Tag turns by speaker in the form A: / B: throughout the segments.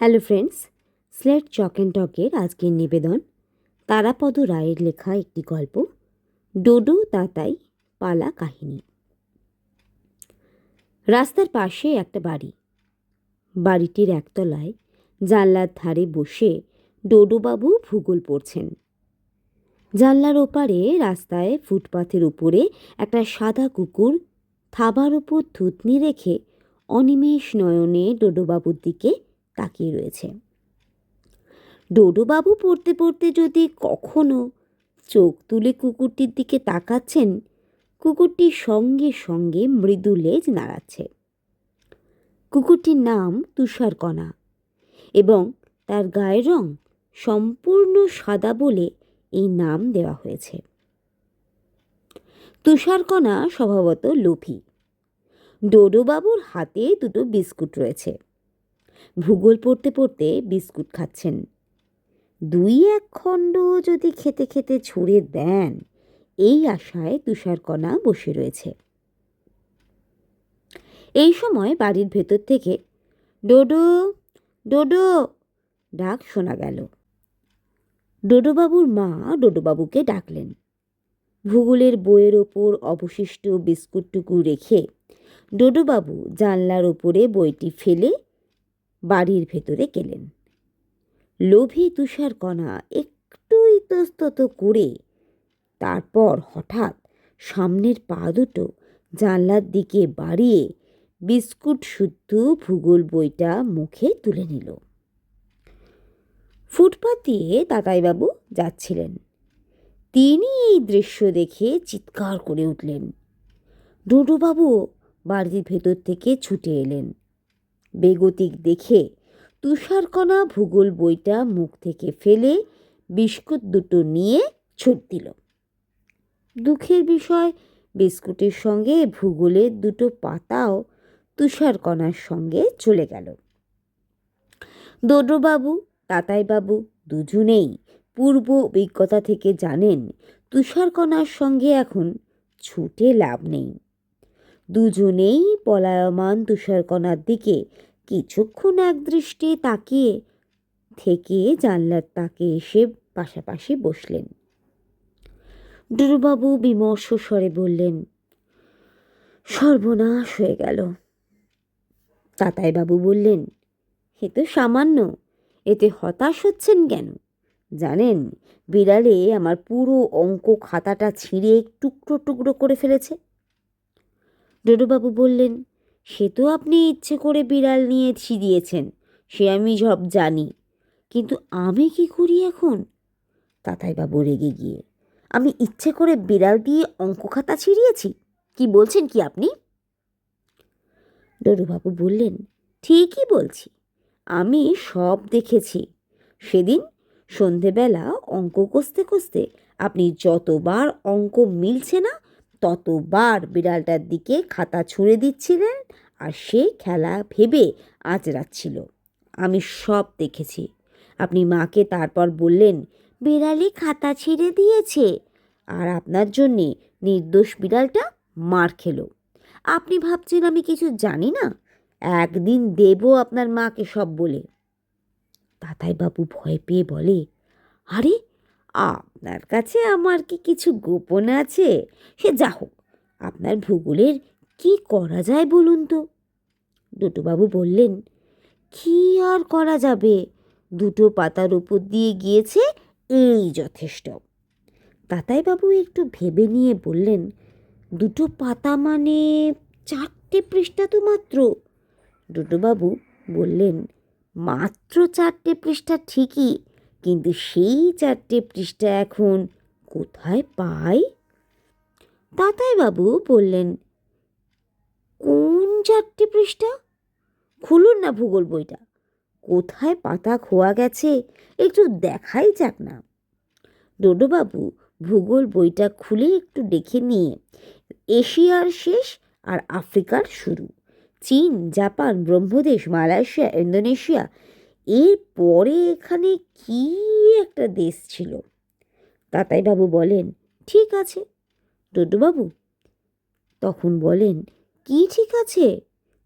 A: Hello friends, slate chalk and টকের আজকের নিবেদন, তারাপদ রায়ের লেখা একটি গল্প, ডোডো তাতাই পালা কাহিনী। রাস্তার পাশে একটা বাড়ি। বাড়িটির একতলায় জানলার ধারে বসে ডোডোবাবু ভূগোল পড়ছেন। জানলার ওপারে রাস্তায় ফুটপাথের উপরে একটা সাদা কুকুর থাবার ওপর থুতনি রেখে অনিমেষ নয়নে ডোডোবাবুর দিকে তাকিয়ে রয়েছে। ডোডোবাবু পড়তে পড়তে যদি কখনো চোখ তুলে কুকুরটির দিকে তাকাচ্ছেন, কুকুরটি সঙ্গে সঙ্গে মৃদু লেজ নাড়াচ্ছে। কুকুরটির নাম তুষারকণা এবং তার গায়ের রং সম্পূর্ণ সাদা বলে এই নাম দেওয়া হয়েছে। তুষারকণা স্বভাবত লোভী। ডোডোবাবুর হাতে দুটো বিস্কুট রয়েছে। ভূগোল পড়তে পড়তে বিস্কুট খাচ্ছেন। দুই এক খণ্ড যদি খেতে খেতে ছুঁড়ে দেন, এই আশায় তুষারকণা বসে রয়েছে। এই সময় বাড়ির ভেতর থেকে, ডোডো ডোডো! ডাক শোনা গেল। ডোডোবাবুর মা ডোডোবাবুকে ডাকলেন। ভূগোলের বইয়ের ওপর অবশিষ্ট বিস্কুটটুকু রেখে ডোডোবাবু জানলার ওপরে বইটি ফেলে বাড়ির ভেতরে গেলেন। লোভী তুষারকণা একটু ইতস্তত করে তারপর হঠাৎ সামনের পা দুটো জানলার দিকে বাড়িয়ে বিস্কুট শুদ্ধ ভূগোল বইটা মুখে তুলে নিল। ফুটপাত দিয়ে তাতাইবাবু যাচ্ছিলেন। তিনি এই দৃশ্য দেখে চিৎকার করে উঠলেন। ডোডোবাবুও বাড়ির ভেতর থেকে ছুটে এলেন। বেগতিক দেখে তুষারকণা ভূগোল বইটা মুখ থেকে ফেলে বিস্কুট দুটো নিয়ে ছুট দিল। দুঃখের বিষয়, বিস্কুটের সঙ্গে ভূগোলের দুটো পাতাও তুষারকণার সঙ্গে চলে গেল। দোড্রবাবু তাতাইবাবু দুজনেই পূর্ব অভিজ্ঞতা থেকে জানেন তুষারকণার সঙ্গে এখন ছুটে লাভ নেই। দুজনেই পলায়মান তুষারকণার দিকে কিছুক্ষণ একদৃষ্টে তাকিয়ে থেকে জানলার তাকে এসে পাশাপাশি বসলেন। ডুরুবাবু বিমর্ষ স্বরে বললেন, সর্বনাশ হয়ে গেল। তাতাইবাবু বললেন, এ তো সামান্য, এতে হতাশ হচ্ছেন কেন? জানেন, বিড়ালে আমার পুরো অঙ্ক খাতাটা ছিঁড়ে টুকরো টুকরো করে ফেলেছে। ডোডোবাবু বললেন, সে তো আপনি ইচ্ছে করে বিড়াল নিয়ে ছিঁড়িয়েছেন, সে আমি সব জানি। কিন্তু আমি কি করি এখন? তাতাইবাবু রেগে গিয়ে, আমি ইচ্ছে করে বিড়াল দিয়ে অঙ্ক খাতা ছিঁড়িয়েছি, কি বলছেন কি আপনি? ডোডোবাবু বললেন, ঠিকই বলছি, আমি সব দেখেছি। সেদিন সন্ধেবেলা অঙ্ক কষতে কষতে আপনি যতবার অঙ্ক মিলছে না ততবার বিড়ালটার দিকে খাতা ছুঁড়ে দিচ্ছিলেন আর সে খেলা ভেবে আঁচড়াচ্ছিল। আমি সব দেখেছি। আপনি মাকে তারপর বললেন বিড়ালি খাতা ছিঁড়ে দিয়েছে। আর আপনার জন্যে নির্দোষ বিড়ালটা মার খেলো। আপনি ভাবছেন আমি কিছু জানি না? একদিন দেব আপনার মাকে সব বলে। তাতাইবাবু ভয় পেয়ে বলে, আরে আপনার কাছে আমার কি কিছু গোপন আছে? সে যা হোক, আপনার ভূগোলের কি করা যায় বলুন তো? দুটোবাবু বললেন, কি আর করা যাবে? দুটো পাতার উপর দিয়ে গিয়েছে এই যথেষ্ট। তাতাইবাবু একটু ভেবে নিয়ে বললেন, দুটো পাতা মানে চারটে পৃষ্ঠা তো মাত্র? দুটোবাবু বললেন, মাত্র চারটে পৃষ্ঠা ঠিকই। কিন্তু সেই চারটে পৃষ্ঠা এখন কোথায় পাই? তাতাইবাবু বললেন, কোন চারটে পৃষ্ঠা? খুলুন না ভূগোল বইটা। কোথায় পাতা খোয়া গেছে একটু দেখাই যাক না। ডোডোবাবু ভূগোল বইটা খুলে একটু দেখে নিয়ে, এশিয়ার শেষ আর আফ্রিকার শুরু, চীন, জাপান, ব্রহ্মদেশ, মালয়েশিয়া, ইন্দোনেশিয়া এর পরে এখানে কি একটা দেশ ছিল? তাতাইবাবু বলেন, ঠিক আছে। ডোডোবাবু তখন বলেন, কি ঠিক আছে?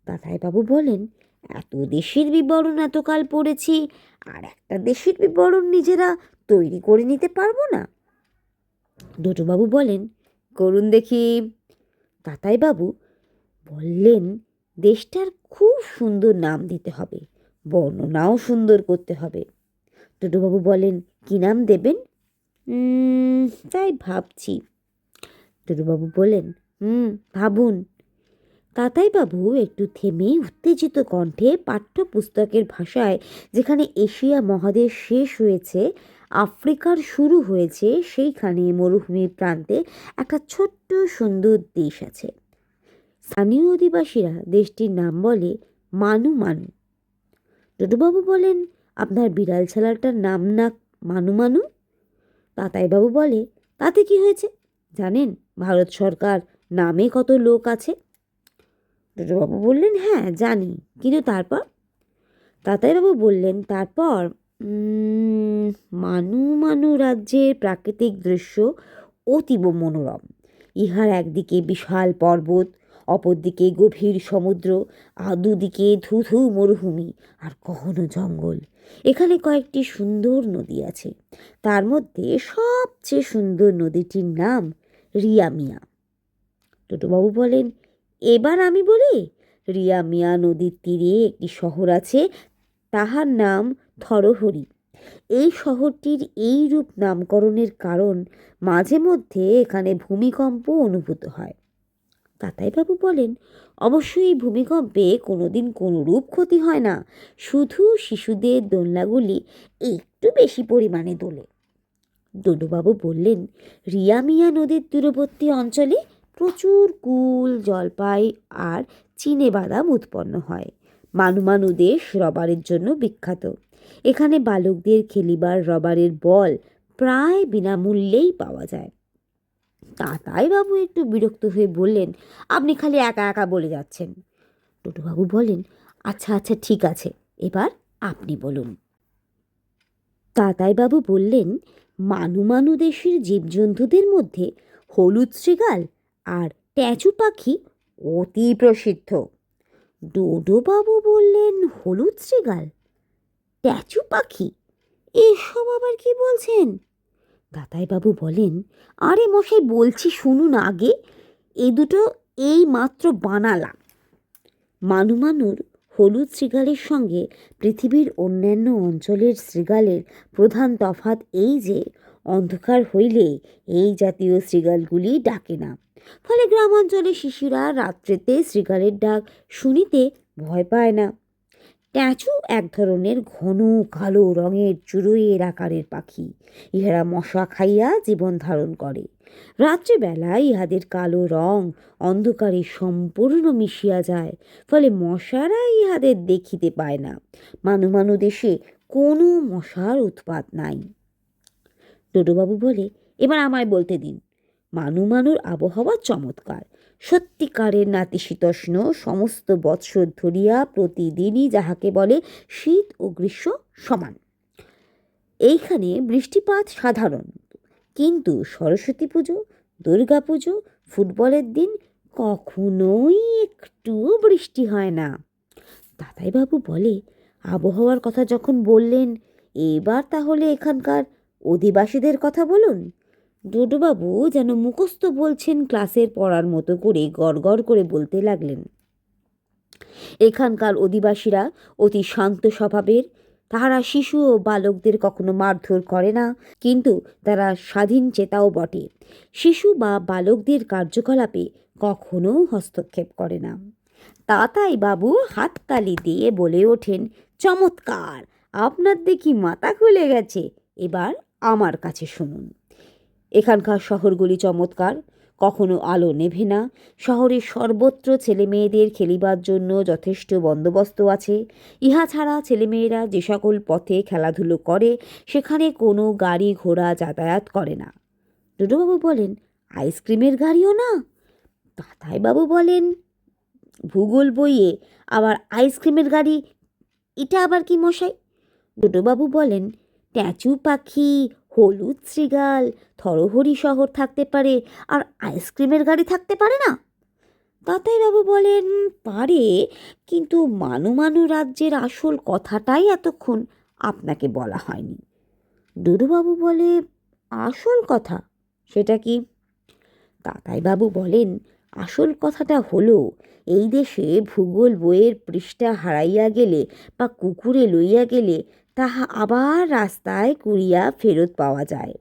A: তাতাইবাবু বলেন, এত দেশের বিবরণ এতকাল পড়েছি, আর একটা দেশের বিবরণ নিজেরা তৈরি করে নিতে পারব না। দুটোবাবু বলেন, করুন দেখি। তাতাইবাবু বললেন, দেশটার খুব সুন্দর নাম দিতে হবে। বর্ণনাও সুন্দর করতে হবে। টুটুবাবু বলেন, কী নাম দেবেন? তাই ভাবছি। টুটুবাবু বলেন, হুম, ভাবুন। তাতাইবাবু একটু থেমে উত্তেজিত কণ্ঠে পাঠ্যপুস্তকের ভাষায়, যেখানে এশিয়া মহাদেশ শেষ হয়েছে, আফ্রিকার শুরু হয়েছে, সেইখানে মরুভূমির প্রান্তে একটা ছোট্ট সুন্দর দেশ আছে। স্থানীয় অধিবাসীরা দেশটির নাম বলে মানু মানু টুটুবাবু বলেন, আপনার বিড়াল ছালাটার নাম না মানু মানু? তাতাইবাবু বলে, তাতে কি হয়েছে? জানেন, ভারত সরকার নামে কত লোক আছে? টুটুবাবু বললেন হ্যাঁ জানি, কিন্তু তারপর? তাতাইবাবু বললেন, তারপর মানু মানু রাজ্যের প্রাকৃতিক দৃশ্য অতীব মনোরম। ইহার একদিকে বিশাল পর্বত অপরদিকে গভীর সমুদ্র, আর দুদিকে ধুধু মরুভূমি, আর কখনো জঙ্গল। এখানে কয়েকটি সুন্দর নদী আছে। তার মধ্যে সবচেয়ে সুন্দর নদীটির নাম রিয়া মিয়া। টোটোবাবু বলেন, এবার আমি বলি, রিয়া মিয়া নদীর তীরে একটি শহর আছে, তাহার নাম থরহরি। এই শহরটির এই রূপ নামকরণের কারণ মাঝে মধ্যে এখানে ভূমিকম্প অনুভূত হয়। তাতাইবাবু বলেন, অবশ্যই এই ভূমিকম্পে কোনোদিন কোনো রূপ ক্ষতি হয় না। শুধু শিশুদের দোলনাগুলি একটু বেশি পরিমাণে দোলে। ডোডোবাবু বললেন, রিয়া মিয়া নদীর দূরবর্তী অঞ্চলে প্রচুর কুল, জলপাই আর চিনে বাদাম উৎপন্ন হয়। মানুমানু দেশ রবারের জন্য বিখ্যাত। এখানে বালকদের খেলিবার রবারের বল প্রায় বিনামূল্যেই পাওয়া যায়। বাবু একটু বিরক্ত হয়ে বললেন, আপনি খালি একা একা বলে যাচ্ছেন। টুটুবাবু বলেন আচ্ছা আচ্ছা ঠিক আছে, এবার আপনি বলুন। তাতাইবাবু বললেন, মানু মানু দেশের জীবজন্তুদের মধ্যে হলুদ শৃগাল আর ট্যাচু পাখি অতি প্রসিদ্ধ। ডোডোবাবু বললেন, হলুদ শৃগাল? ট্যাচু পাখি? এসব আবার কি বলছেন? দাতাইবাবু বলেন, আরে মশাই, বলছি শুনুন আগে, এ দুটো এই মাত্র বানালাম। মানু মানুর হলুদ শৃগালের সঙ্গে পৃথিবীর অন্যান্য অঞ্চলের শৃগালের প্রধান তফাৎ এই যে, অন্ধকার হইলে এই জাতীয় শৃগালগুলি ডাকে না। ফলে গ্রামাঞ্চলে শিশুরা রাত্রেতে শৃগালের ডাক শুনিতে ভয় পায় না। ট্যাচু এক ধরনের ঘন কালো রঙের চুরুইয়ের আকারের পাখি। ইহারা মশা খাইয়া জীবন ধারণ করে। রাত্রিবেলায় ইহাদের কালো রং অন্ধকারে সম্পূর্ণ মিশিয়া যায়, ফলে মশারা ইহাদের দেখিতে পায় না। মানু মানু দেশে কোনো মশার উৎপাত নাই। ডোডোবাবু বলে, এবার আমায় বলতে দিন। মানু মানুর আবহাওয়া চমৎকার। সত্যিকারের নাতিশীতোষ্ণ সমস্ত বৎসর ধরিয়া প্রতিদিনই যাহাকে বলে শীত ও গ্রীষ্ম সমান। এইখানে বৃষ্টিপাত সাধারণ, কিন্তু সরস্বতী পুজো, দুর্গা পুজো, ফুটবলের দিন কখনোই একটু বৃষ্টি হয় না। দাদাইবাবু বলে, আবহাওয়ার কথা যখন বললেন, এবার তাহলে এখানকার অধিবাসীদের কথা বলুন। ডোডোবাবু যেন মুখস্থ বলছেন ক্লাসের পড়ার মতো করে গড়গড় করে বলতে লাগলেন। এখানকার অধিবাসীরা অতি শান্ত স্বভাবের, তাহারা শিশু ও বালকদের কখনো মারধর করে না, কিন্তু তারা স্বাধীন চেতাও বটে। শিশু বা বালকদের কার্যকলাপে কখনো হস্তক্ষেপ করে না। তাতাই বাবু হাততালি দিয়ে বলে ওঠেন, চমৎকার! আপনার দেখি মাথা খুলে গেছে। এবার আমার কাছে শুনুন। এখানকার শহরগুলি চমৎকার। কখনো আলো নেভে না। শহরের সর্বত্র ছেলে মেয়েদের খেলিবার জন্য যথেষ্ট বন্দোবস্ত আছে। ইহা ছাড়া ছেলেমেয়েরা যে সকল পথে খেলাধুলো করে, সেখানে কোনো গাড়ি ঘোড়া যাতায়াত করে না। ডুডুবাবু বলেন, আইসক্রিমের গাড়িও না? তাতাইবাবু বলেন, ভূগোল বইয়ে আবার আইসক্রিমের গাড়ি, এটা আবার কি মশাই? ডুডুবাবু বলেন, ট্যাচু পাখি হলুদ শৃগাল থরহরি শহর থাকতে পারে, আর আইসক্রিমের গাড়ি থাকতে পারে না। তাতাইবাবু বলেন, পারে, কিন্তু মানু মানু রাজ্যের আসল কথাটাই এতক্ষণ আপনাকে বলা হয়নি। ডুডুবাবু বলে, আসল কথা? সেটা কি? তাতাইবাবু বলেন, আসল কথাটা হলো, এই দেশে ভূগোল বইয়ের পৃষ্ঠা হারাইয়া গেলে বা কুকুরে লইয়া গেলে তাহা আবার রাস্তায় কুড়িয়া ফেরত পাওয়া যায়।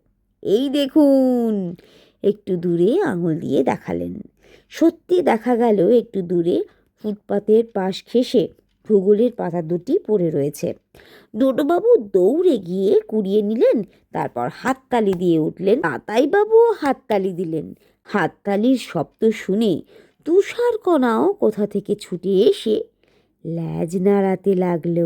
A: এই দেখুন, একটু দূরে আঙুল দিয়ে দেখালেন। সত্যি দেখা গেল একটু দূরে ফুটপাতের পাশ ঘেঁষে ভূগোলের পাতা দুটি পড়ে রয়েছে। ডোডোবাবু দৌড়ে গিয়ে কুড়িয়ে নিলেন, তারপর হাততালি দিয়ে উঠলেন। তাতাইবাবুও হাততালি দিলেন। হাততালির শব্দ শুনে তুষার কণাও কোথা থেকে ছুটে এসে ল্যাজ নাড়াতে লাগল।